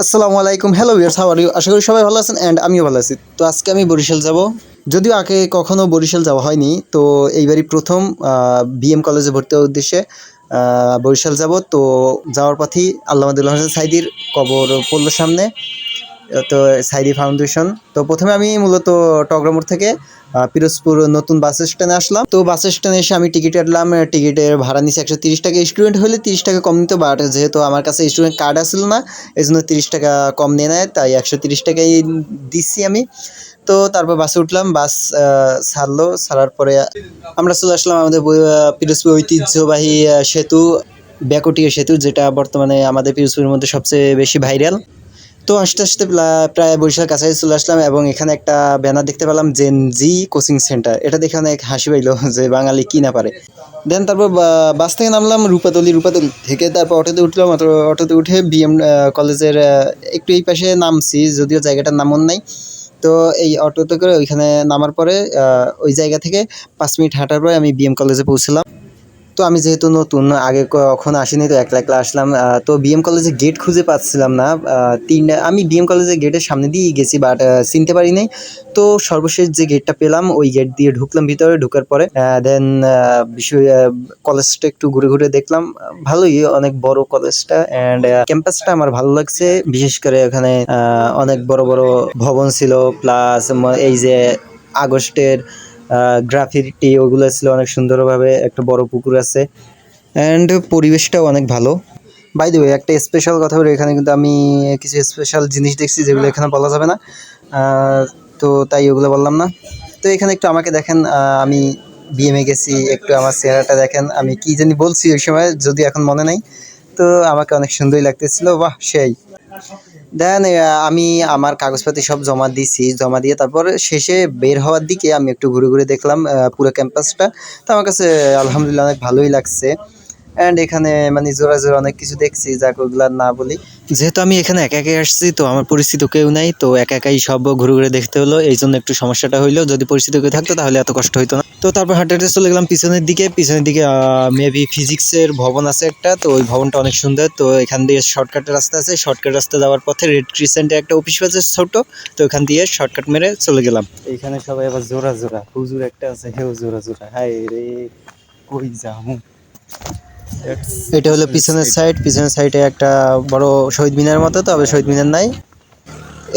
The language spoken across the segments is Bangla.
আসসালামু আলাইকুম। Hello years how are you করি সবাই ভালো আছেন অ্যান্ড আমিও ভালো আছি। তো আজকে আমি বরিশাল যাব। যদিও আগে কখনো বরিশাল যাওয়া হয়নি, তো এইবারই প্রথম বিএম কলেজে ভর্তি হওয়ার উদ্দেশ্যে বরিশাল যাব। তো যাওয়ার পথেই আল্লাহ সাইদির কবর পড়ল সামনে। তো সাইদি ফাউন্ডেশন। তো প্রথমে আমি মূলত টগরামোড় থেকে পিরোজপুর নতুন বাস স্ট্যান্ডে আসলাম। তো বাস স্ট্যান্ডে এসে আমি টিকিট কাটলাম। টিকিটের ভাড়া নিচ্ছে একশো তিরিশ টাকা। স্টুডেন্ট হলে তিরিশ টাকা কম নিতে, বাট যেহেতু আমার কাছে স্টুডেন্ট কার্ড আসছিল না এই জন্য তিরিশ টাকা কম নিয়ে নেয় তাই একশো তিরিশ টাকাই দিচ্ছি আমি। তো তারপর বাসে উঠলাম, বাস ছাড়লো। ছাড়ার পরে আমরা চলে আসলাম আমাদের পিরোজপুর ঐতিহ্যবাহী সেতু, ব্যাকটিয়া সেতু, যেটা বর্তমানে আমাদের পিরোজপুরের মধ্যে সবচেয়ে বেশি ভাইরাল তো আস্তে আস্তে প্রায় বরিশাল কাছাকাছি চলে আসলাম এবং এখানে একটা ব্যানার দেখতে পেলাম জেন জি কোচিং সেন্টার এটা দেখে অনেক হাসি পাইলো যে বাঙালি কি না পারে। দেন তারপর বাস থেকে নামলাম রূপাতলি রূপাতলি থেকে তারপর অটোতে উঠলাম। অটো- অটোতে উঠে বিএম কলেজের একটু এই পাশে নামছি, যদিও জায়গাটার নাম নাই। তো এই অটোতে করে ওইখানে নামার পরে ওই জায়গা থেকে পাঁচ মিনিট হাঁটার পরে আমি বিএম কলেজে পৌঁছলাম। তো আমি যেহেতু নতুন, আগে কখনো আসিনি তো একলা একলা আসলাম। তো বিএম কলেজে গেট খুঁজে পাচ্ছিলাম না। তিন আমি বিএম কলেজের গেটের সামনে দিয়ে গেছি বাট চিনতে পারি নাই। তো সর্বশেষ যে গেটটা পেলাম, ওই গেট দিয়ে ঢুকলাম ভিতরে, ঢুকার পরে দেন বিষয় কলেজটা একটু ঘুরে ঘুরে দেখলাম। ভালোই, অনেক বড় কলেজটা অ্যান্ড ক্যাম্পাসটা আমার ভালো লাগছে। বিশেষ করে এখানে অনেক বড় বড় ভবন ছিল প্লাস এই যে আগস্টের গ্রাফিটি ওগুলো ছিল অনেক সুন্দরভাবে একটা বড় পুকুর আছে। অ্যান্ড পরিবেশটাও অনেক ভালো। বাই দ্য একটা স্পেশাল কথা বলি এখানে কিন্তু আমি কিছু স্পেশাল জিনিস দেখছি যেগুলো এখানে বলা যাবে না। তো তাই ওগুলো বললাম না। তো এখানে একটু আমাকে দেখেন আমি বিএমএ গেছি, একটু আমার চেহারাটা দেখেন, আমি কি জানি বলছি ওই সময়, যদি এখন মনে নাই। তো আমাকে অনেক সুন্দরই লাগতেছিল, বাহ, সেই। দেন আমি আমার কাগজপাতি সব জমা দিছি, জমা দিয়ে তারপর শেষে বের হওয়ার দিকে আমি একটু ঘুরে ঘুরে দেখলাম পুরো ক্যাম্পাসটা তো আমার কাছে, আলহামদুলিল্লাহ, অনেক ভালোই লাগছে। অ্যান্ড এখানে মানে জোড়া জোড়া অনেক কিছু দেখছি, যাক ওগুলো না বলি। যেহেতু আমি এখানে একা একাই আসছি, তো আমার পরিচিত কেউ নাই, তো একা একাই সব ঘুরে ঘুরে দেখতে হলো। এই জন্য একটু সমস্যাটা হইল, যদি পরিচিত কেউ থাকতো তাহলে এত কষ্ট হইতো না। তো তারপর হাঁটতে হাঁটতে চলে গেলাম পিছনের দিকে। পিছনের দিকে মেবি ফিজিক্সের ভবন আছে একটা, তো ওই ভবনটা অনেক সুন্দর। তো এখান দিয়ে শর্টকাটের রাস্তা আছে। শর্টকাট রাস্তা যাওয়ার পথে রেড ক্রিসেন্টে একটা অফিস আছে ছোট, তো ওখান দিয়ে শর্টকাট মেরে চলে গেলাম। এখানে সবাই আবার জোড়া জোড়া হুজুর একটা আছে হেউ জোড়া জোড়া হাই রে, কই যামু এটা হলো পিছনের সাইড পিছনের সাইডে একটা বড় শহীদ মিনার মতো তবে শহীদ মিনার নাই।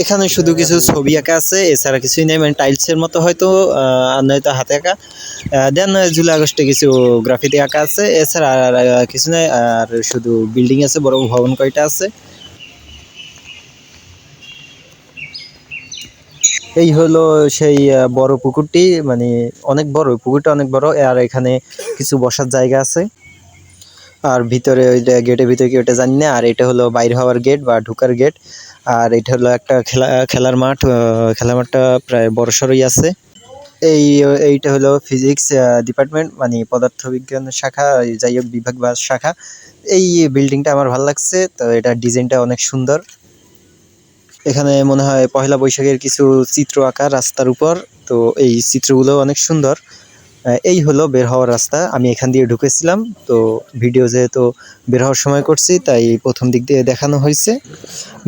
এখানে শুধু কিছু ছবি আঁকা আছে এছাড়া কিছুই নেই মানে টাইলসের মতো হয়তো আর নয়তো হাতে আঁকা। দেন জুলাই আগস্টে কিছু গ্রাফিতি আঁকা আছে এছাড়া আর কিছু নেই আর শুধু বিল্ডিং আছে বড় ভবন কয়টা আছে। এই হলো সেই বড় পুকুরটি মানে অনেক বড় পুকুরটা অনেক বড় আর এখানে কিছু বসার জায়গা আছে। আর ভিতরে ওই গেটের ভিতরে কি ওটা জানি না, আর এটা হলো বাইরে হওয়ার গেট বা ঢুকার গেট আর এটা হলো একটা খেলা, খেলার মাঠ খেলার মাঠটা প্রায় বড় সড়ই আছে। এই, এইটা হলো ফিজিক্স ডিপার্টমেন্ট মানে পদার্থবিজ্ঞান শাখা যাই হোক বিভাগ বা শাখা। এই বিল্ডিংটা আমার ভালো লাগছে, তো এটা ডিজাইনটা অনেক সুন্দর। এখানে মনে হয় পয়লা বৈশাখের কিছু চিত্র আঁকা রাস্তার উপর, তো এই চিত্রগুলো অনেক সুন্দর। এই হলো বের হওয়ার রাস্তা। আমি এখান দিয়ে ঢুকেছিলাম, তো ভিডিও যেহেতু বের হওয়ার সময় করছি, তাই প্রথম দিক দিয়ে দেখানো হয়েছে।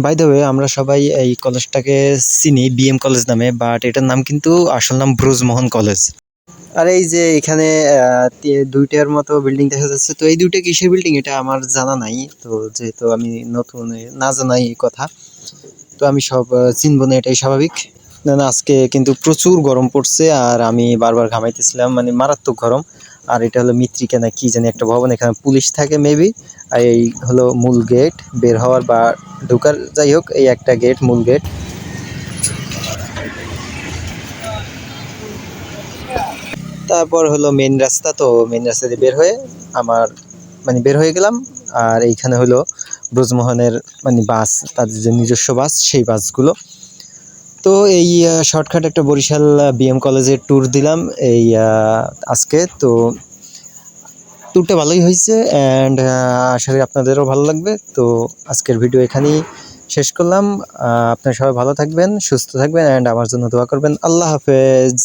বাই আমরা সবাই এই কলেজটাকে চিনি বিএম কলেজ নামে বাট এটার নাম কিন্তু আসল নাম ব্রুজমোহন কলেজ আর এই যে এখানে দুইটার মতো বিল্ডিং দেখা যাচ্ছে, তো এই দুইটা কিসের বিল্ডিং এটা আমার জানা নাই, তো যেহেতু আমি নতুন, না জানাই কথা, তো আমি সব চিনবো না, এটাই স্বাভাবিক। না আজকে কিন্তু প্রচুর গরম পড়ছে, আর আমি বারবার ঘামাইতেছিলাম মানে মারাত্মক গরম। আর এটা হলো মিত্রিকা না কি জানি একটা ভবন, এখানে পুলিশ থাকে মেবি আর এই হলো মূল গেট বের হওয়ার বা ঢোকার, যাই হোক, এই একটা গেট মূল গেট তারপর হলো মেন রাস্তা, তো মেন রাস্তা দিয়ে বের হয়ে আমার মানে বের হয়ে গেলাম। আর এইখানে হলো ব্রজমোহনের মানে বাস, তাদের যে নিজস্ব বাস, সেই বাসগুলো। তো এই শর্টকাট একটা বরিশাল বিএম কলেজের ট্যুর দিলাম। এই আজকে তো ট্যুরটা ভালোই হয়েছে অ্যান্ড আশা করি আপনাদেরও ভালো লাগবে। তো আজকের ভিডিও এখানেই শেষ করলাম। আপনারা সবাই ভালো থাকবেন, সুস্থ থাকবেন অ্যান্ড আমার জন্য দোয়া করবেন। আল্লাহ হাফেজ।